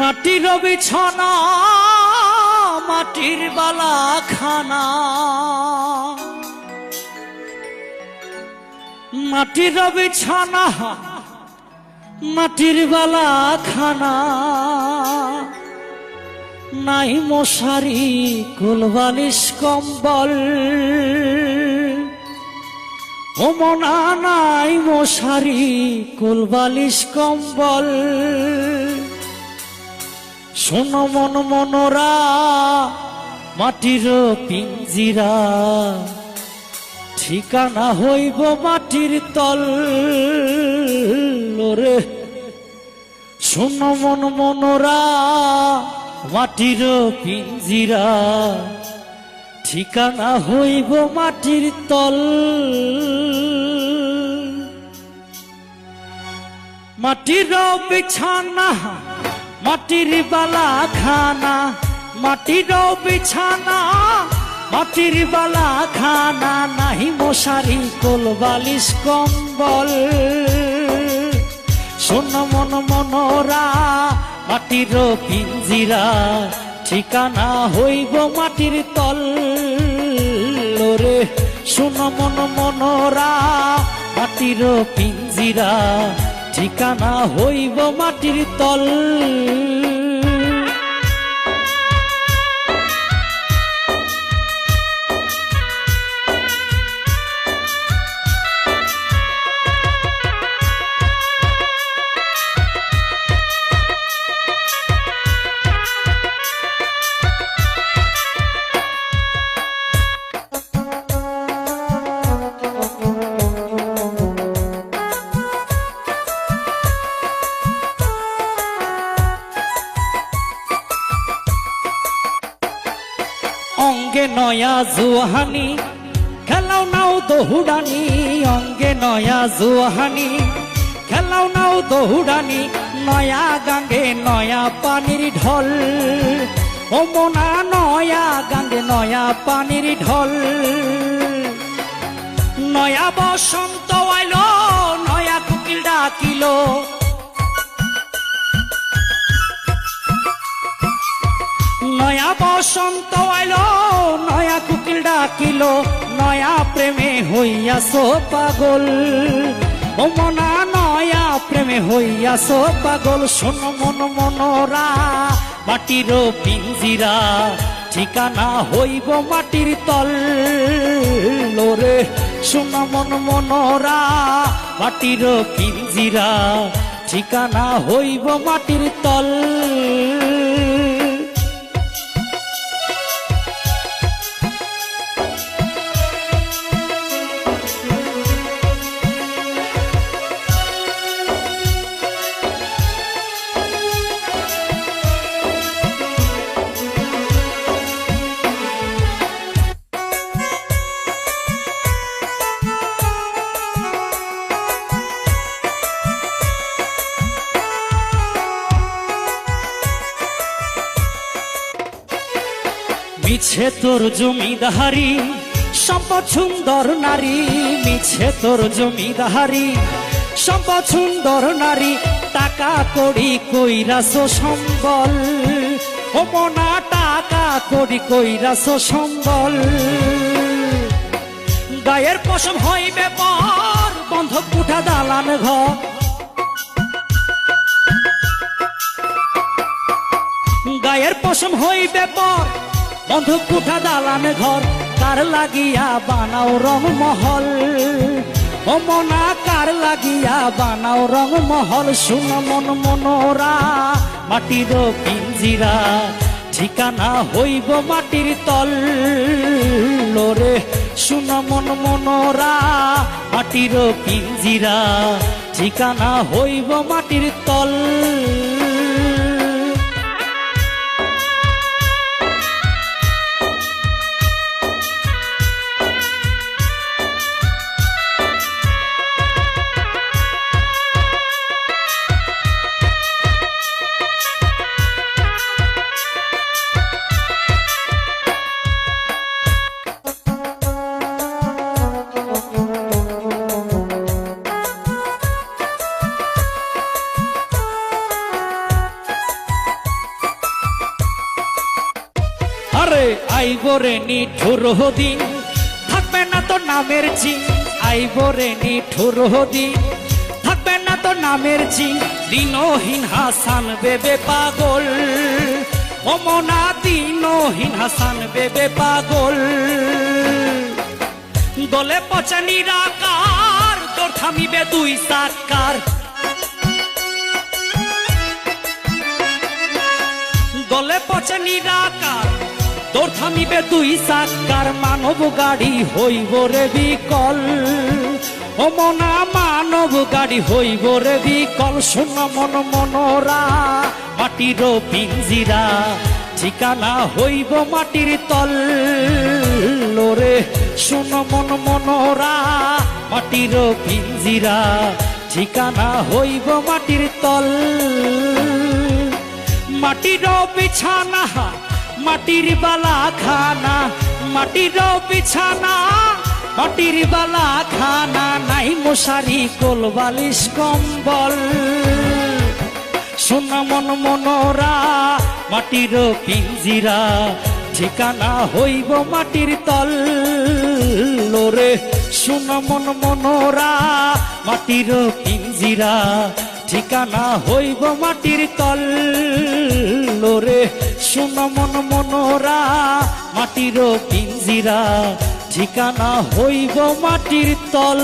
মাটির বিছানা, মাটির বালা খানা মাটির বিছানা, মাটির বালা খানা নাই মশারি কুলবালিশ কম্বল। ও মনা, নাই মশারি কুলবালিশ কম্বল। শোনো মন মনোরা, মাটির পিঞ্জিরা। ঠিকানা হইব মাটির তল রে শোনো মন মনোরা, মাটির পিঞ্জিরা। ঠিকানা হইব মাটির তল। মাটির বিছানা মাটির বালা খানা, মাটির বিছানা, মাটির বালা খানা, নাহি মশারি, কোল বালিশ, কম্বল। শোন মন মনোরা, মাটির পিঞ্জিরা, ঠিকানা হইব মাটির তল। রে শোন মন মনোরা, মাটির পিঞ্জিরা ঠিকানা হইব মাটির তল। জুহানি, খেলাও নাও দহুডানি অঙ্গে নয়া জুহানি। খেলাও নাও দহুডানি নয়া গাঙ্গে, নয়া পানির ঢল। ও মোনা, নয়া গাঙ্গে, নয়া পানির ঢল। নয়া বসন্ত আইলো, নয়া কুকিল ডাকিল। নয়া বসন্ত আইলো নয়া কুকিল ডাকিল, নয়া প্রেমে হইয়াছো পাগল। ও মনা নয়া প্রেমে হইয়াছো পাগল, শোন মন মনোরা, মাটির পিঞ্জিরা, ঠিকানা হইব মাটির তল। রে শোন মন মনোরা, মাটির পিঞ্জিরা, ঠিকানা হইব মাটির তল। মিছে তোর জমিদারি, সম্পদ সুন্দর নারী, মিছে তোর জমিদারি, সম্পদ সুন্দর নারী, টাকা কড়ি কইরাস সম্বল। ও মনা, টাকা কড়ি কইরাস সম্বল। গায়ের পশম হইবে পর বন্ধক উঠা দালান ঘর। গায়ের পশম হইবে পর বন্ধুক কুঠা দালান ঘর, কার লাগিয়া বানাও রং মহল? ও মনা, কার লাগিয়া বানাও রং মহল? শুন মন মনোরা, মাটির পিঞ্জিরা, ঠিকানা হইব মাটির তল। রে শুন মন মনোরা, মাটির পিঞ্জিরা, ঠিকানা হইব মাটির তল। আইবরে নিঠুর দিন থাকবে না তো নামের চিন আইবরে নিঠুর দিন থাকবে না তো নামের চিন দিনহীন হাসান বেবে পাগল। অমনা দিনহীন হাসান বেবে পাগল। দলে পচা নিরাকার তোর থামিবে দুই সাকার দলে পচে নিরাকার তোর থামিবে দুই সাকার মানব গাড়ি হইব রে বিকল। ও মনা মানব গাড়ি হইব রে বিকল, শোন মন মনোরা, মাটির পিঞ্জিরা, ঠিকানা হইব মাটির তল। লোরে শোন মন মনোরা, মাটির পিঞ্জিরা, ঠিকানা হইব মাটির তল। মাটির বিছানা মাটির বালা খানা মাটির বিছানা, মাটির বালা খানা, নাই মশারি, কোল বালিশ, কম্বল। সোনা মন মনোরা, মাটির পিঞ্জিরা, ঠিকানা হইব মাটির তল। লোরে সোনা মন মনোরা, মাটির পিঞ্জিরা, ঠিকানা হইব মাটির তল। লোরে সোনা মন মনোরা মাটির পিঞ্জিরা ঠিকানা হইব মাটির তল।